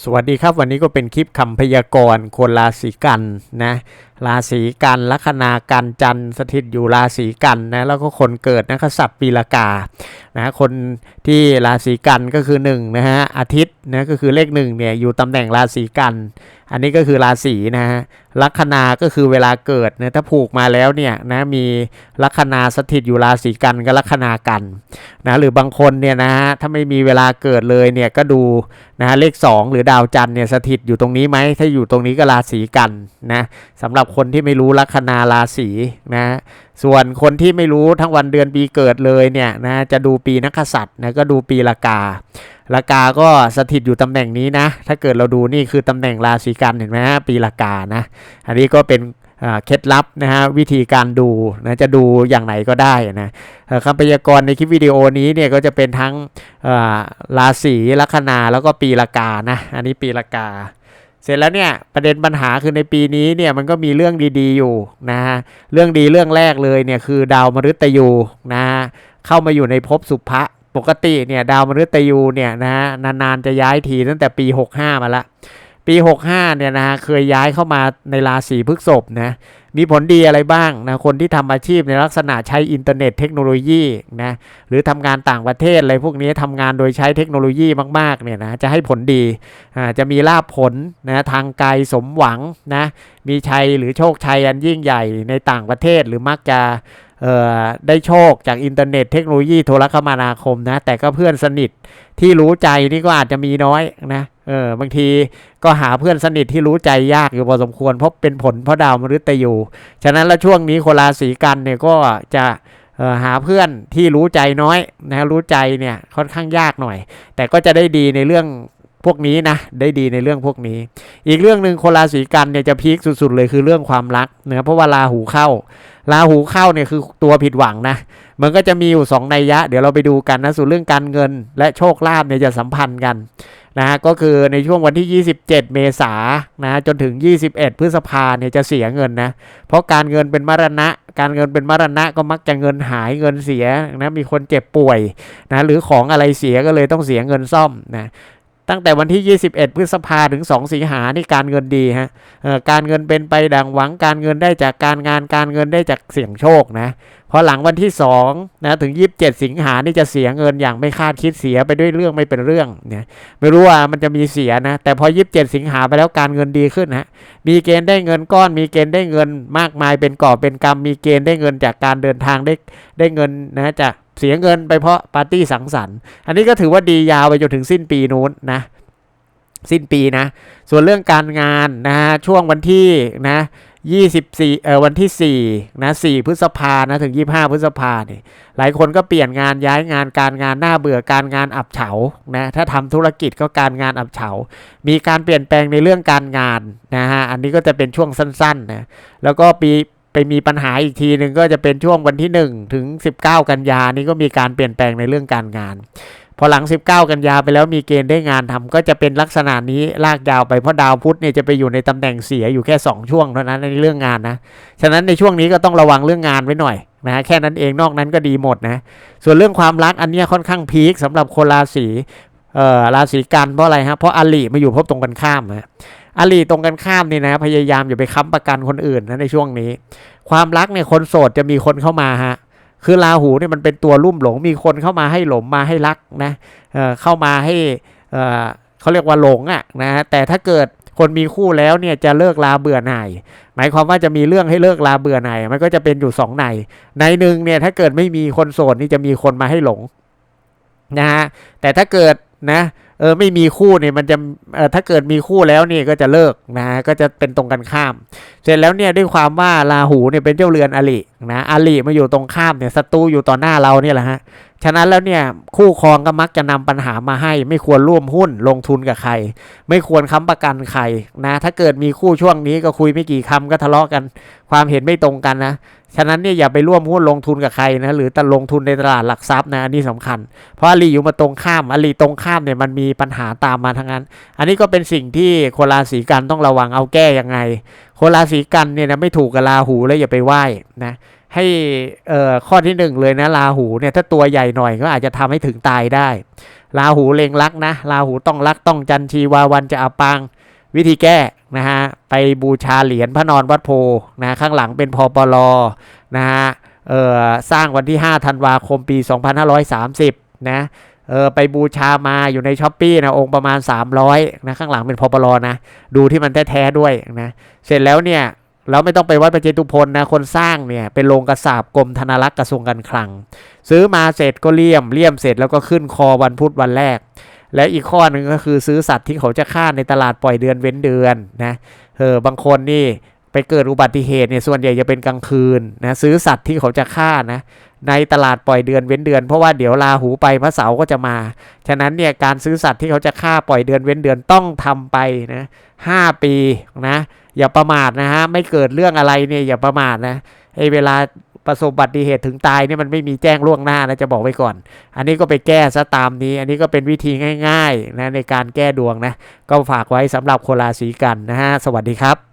สวัสดีครับวันนี้ก็เป็นคลิปคำพยากรณ์คนราศีกันนะ ราศีกันลัคนากันจันสถิตอยู่ราศีกันนะแล้วก็คนเกิดนะกษัตริย์ปีละกานะคนที่ราศีกันก็คือ1นะฮะอาทิตย์นะก็คือเลขหนึ่งเนี่ยอยู่ตำแหน่งราศีกัน อันนี้ก็คือราศีนะฮะลัคนาก็คือเวลาเกิดนะถ้าผูกมาแล้วเนี่ยนะมีลัคนาสถิตอยู่ราศีกันก็ลัคนากันนะหรือบางคนเนี่ยนะฮะถ้าไม่มีเวลาเกิดเลยเนี่ยก็ดูนะฮะเลข 2 หรือดาวจันทร์เนี่ยสถิตอยู่ตรงนี้ไหมถ้าอยู่ตรงนี้ก็ราศีกันนะสำหรับคนที่ไม่รู้ลัคนาราศีนะส่วนคนที่ไม่รู้ทั้งวันเดือนปีเกิดเลยเนี่ยนะจะดูปีนักษัตริย์นะก็ดูปีละกาละกาก็สถิตอยู่ตำแหน่งนี้นะ ถ้าเกิดเราดูนี่คือตำแหน่งราศีกันเห็นไหมฮะปีละกานะ อันนี้ก็เป็นเคล็ดลับนะฮะวิธีการดูนะจะดูอย่างไหนก็ได้นะเอ่อคำพยากรณ์ในคลิปวิดีโอนี้เนี่ยก็จะเป็นทั้งราศีลัคนาแล้วก็ปีละกานะ อันนี้ปีละกา เสร็จแล้วเนี่ยประเด็นปัญหาคือในปีนี้เนี่ยมันก็มีเรื่องดีๆอยู่นะฮะเรื่องดีเรื่องแรกเลยเนี่ยคือดาวมฤตยูนะฮะเข้ามาอยู่ในภพสุภะปกติเนี่ยดาวมฤตยูเนี่ยนะฮะนานๆจะย้ายทีตั้งแต่ปี 65 มาละปี 65เนี่ยนะฮะเคยย้ายเข้ามาในราศีพฤษภนะมีผลดีอะไรบ้างนะคนที่ทำอาชีพในลักษณะใช้อินเทอร์เน็ตเทคโนโลยีนะหรือทำงานต่างประเทศอะไรพวกนี้ทำงานโดยใช้เทคโนโลยีมากๆเนี่ยนะจะให้ผลดีอ่าจะมีลาภผลนะทางไกลสมหวังนะมีชัยหรือโชคชัยอันยิ่งใหญ่ในต่างประเทศหรือมักจะเอ่อได้โชคจากอินเทอร์เน็ตเทคโนโลยีโทรคมนาคมนะแต่ก็เพื่อนสนิทที่รู้ใจนี่ก็อาจจะมีน้อยนะเออบางทีก็หาเพื่อนสนิทที่รู้ใจยากอยู่พอสมควรเพราะเป็นผลเพราะดาวมฤตยูฉะนั้นแล้วช่วงนี้คนราศีกันเนี่ยก็จะหาเพื่อนที่รู้ใจน้อยนะรู้ใจเนี่ยค่อนข้างยากหน่อย แต่ก็จะได้ดีในเรื่องพวกนี้นะได้ดีในเรื่องพวกนี้ อีกเรื่องหนึ่งคนราศีกันเนี่ยจะพีคสุดๆเลยคือเรื่องความรักเนะเพราะว่าราหูเข้าราหูเข้าเนี่ยคือตัวผิดหวังนะมันก็จะมีอยู่สองนัยยะ เดี๋ยวเราไปดูกันนะส่วนเรื่องการเงินและโชคลาภเนี่ยจะสัมพันธ์กัน นะฮะก็คือในช่วงวันที่ 27 เมษายนนะจนถึง 21 พฤษภาเนี่ยจะเสียเงินนะ เพราะการเงินเป็นมรณะ การเงินเป็นมรณะก็มักจะเงินหายเงินเสียนะมีคนเจ็บป่วยนะหรือของอะไรเสียก็เลยต้องเสียเงินซ่อมนะ ตั้งแต่วันที่ 21 พฤษภาถึง 2 สิงหานี่การเงินดีฮะการเงินเป็นไปดังหวังการเงินได้จากการงานการเงินได้จากเสี่ยงโชคนะพอหลังวันที่2นะถึง 27 สิงหานี่จะเสียเงินอย่างไม่คาดคิดเสียไปด้วยเรื่องไม่เป็นเรื่องเนี่ยไม่รู้ว่ามันจะมีเสียนะแต่พอ 27 สิงหาไปแล้วการเงินดีขึ้นฮะมีเกณฑ์ได้เงินก้อน มีเกณฑ์ได้เงินมากมายเป็นก่อเป็นกรรม มีเกณฑ์ได้เงินจากการเดินทางได้ได้เงินนะจาก เสียเงินไปเพราะปาร์ตี้สังสรรค์ อันนี้ก็ถือว่าดียาวไปจนถึงสิ้นปีนู้นนะ สิ้นปีนะ ส่วนเรื่องการงานนะฮะช่วงวันที่นะ24เอ่อวันที่4นะ4พฤษภานะถึง 25 พฤษภาเนี่ยหลายคนก็เปลี่ยนงานย้ายงานการงานหน้าเบื่อการงานอับเฉานะถ้าทำธุรกิจก็การงานอับเฉา มีการเปลี่ยนแปลงในเรื่องการงานนะฮะอันนี้ก็จะเป็นช่วงสั้นๆนะแล้วก็ปี ไปมีปัญหาอีกทีหนึ่งก็จะเป็นช่วงวันที่ 1 ถึง 19 กันยานี่ก็มีการเปลี่ยนแปลงในเรื่องการงาน พอหลัง 19 กันยาไปแล้วมีเกณฑ์ได้งานทำก็จะเป็นลักษณะนี้ลากยาวไปเพราะดาวพุธเนี่ยจะไปอยู่ในตำแหน่งเสียอยู่แค่ 2 ช่วงเท่านั้นในเรื่องงานนะฉะนั้นในช่วงนี้ก็ต้องระวังเรื่องงานไว้หน่อยนะแค่นั้นเองนอกนั้นก็ดีหมดนะส่วนเรื่องความรักอันเนี้ยค่อนข้างพีคสำหรับคนราศีเอ่อราศีกันเพราะอะไรฮะเพราะอลิมาอยู่พบตรงกันข้ามนะ อลิตรงกันข้ามนี่นะพยายามอย่าไปค้ำประกันคนอื่นนะในช่วงนี้ ความรักเนี่ยคนโสดจะมีคนเข้ามาฮะคือราหูเนี่ยมันเป็นตัวลุ่มหลงมีคนเข้ามาให้หลงมาให้รักนะเเข้ามาให้เเขาเรียกว่าหลงอะนะแต่ถ้าเกิดคนมีคู่แล้วเนี่ยจะเลิกลาเบื่อหน่าย หมายความว่าจะมีเรื่องให้เลิกลาเบื่อหน่ายมันก็จะเป็นอยู่สองในในหนึ่งเนี่ยถ้าเกิดไม่มีคนโสดนี่จะมีคนมาให้หลงนะฮะแต่ถ้าเกิดนะ เออไม่มีคู่เนี่ยมันจะเออถ้าเกิดมีคู่แล้วเนี่ยก็จะเลิกนะก็จะเป็นตรงกันข้าม เสร็จแล้วเนี่ยด้วยความว่าราหูเนี่ยเป็นเจ้าเรือนอลิ นะอลิมาอยู่ตรงข้ามเนี่ยศัตรูอยู่ต่อหน้าเราเนี่ยแหละฮะฉะนั้นแล้วเนี่ยคู่ครองก็มักจะนำปัญหามาให้ ไม่ควรร่วมหุ้นลงทุนกับใคร ไม่ควรค้ำประกันใครนะถ้าเกิดมีคู่ช่วงนี้ก็คุยไม่กี่คำก็ทะเลาะกัน ความเห็นไม่ตรงกันนะฉะนั้นเนี่ยอย่าไปร่วมหุ้นลงทุนกับใครนะหรือแต่ลงทุนในตลาดหลักทรัพย์นะอันนี้สำคัญ เพราะอลีอยู่มาตรงข้ามอลีตรงข้ามเนี่ยมันมีปัญหาตามมาทั้งนั้น อันนี้ก็เป็นสิ่งที่คนราศีกันต้องระวังเอาแก้ยังไง คนราศีกันเนี่ยนะไม่ถูกกับราหูแล้วอย่าไปไหว้นะให้เอ่อข้อที่หนึ่งเลยนะราหูเนี่ยถ้าตัวใหญ่หน่อยก็อาจจะทำให้ถึงตายได้ราหูเลงรักนะราหูต้องรักต้องจันทีวาวันจะอาปังวิธีแก้นะฮะไปบูชาเหรียญพระนอนวัดโพนะข้างหลังเป็นพอปลนะฮะเอ่อสร้างวันที่ 5 ธันวาคมปี 2530 นะ เออไปบูชามาอยู่ในช้อปปี้นะองค์ประมาณ 300นะข้างหลังเป็นพอปลอนะดูที่มันแท้ๆด้วยนะเสร็จแล้วเนี่ยเราไม่ต้องไปวัดประเจตุพนนะคนสร้างเนี่ยเป็นโรงกระสาบกรมธนรักษ์กระทรวงการคลัง ซื้อมาเสร็จก็เลี่ยมเลี่ยมเสร็จแล้วก็ขึ้นคอวันพุธวันแรก และอีกข้อหนึ่งก็คือซื้อสัตว์ที่เขาจะฆ่าในตลาดปล่อยเดือนเว้นเดือนนะเออบางคนนี่ไปเกิดอุบัติเหตุเนี่ยส่วนใหญ่จะเป็นกลางคืนนะซื้อสัตว์ที่เขาจะฆ่านะ ในตลาดปล่อยเดือนเว้นเดือน เพราะว่าเดี๋ยวลาหูไปพระเสาก็จะมา ฉะนั้นเนี่ยการซื้อสัตว์ที่เขาจะฆ่าปล่อยเดือนเว้นเดือนต้องทำไปนะห้าปีนะอย่าประมาทนะฮะไม่เกิดเรื่องอะไรเนี่ยอย่าประมาทนะไอ้เวลาประสบอุบัติเหตุถึงตายเนี่ยมันไม่มีแจ้งล่วงหน้านะจะบอกไว้ก่อน อันนี้ก็ไปแก้ซะตามนี้ อันนี้ก็เป็นวิธีง่ายๆนะในการแก้ดวงนะก็ฝากไว้สำหรับคนราศีกันนะฮะสวัสดีครับ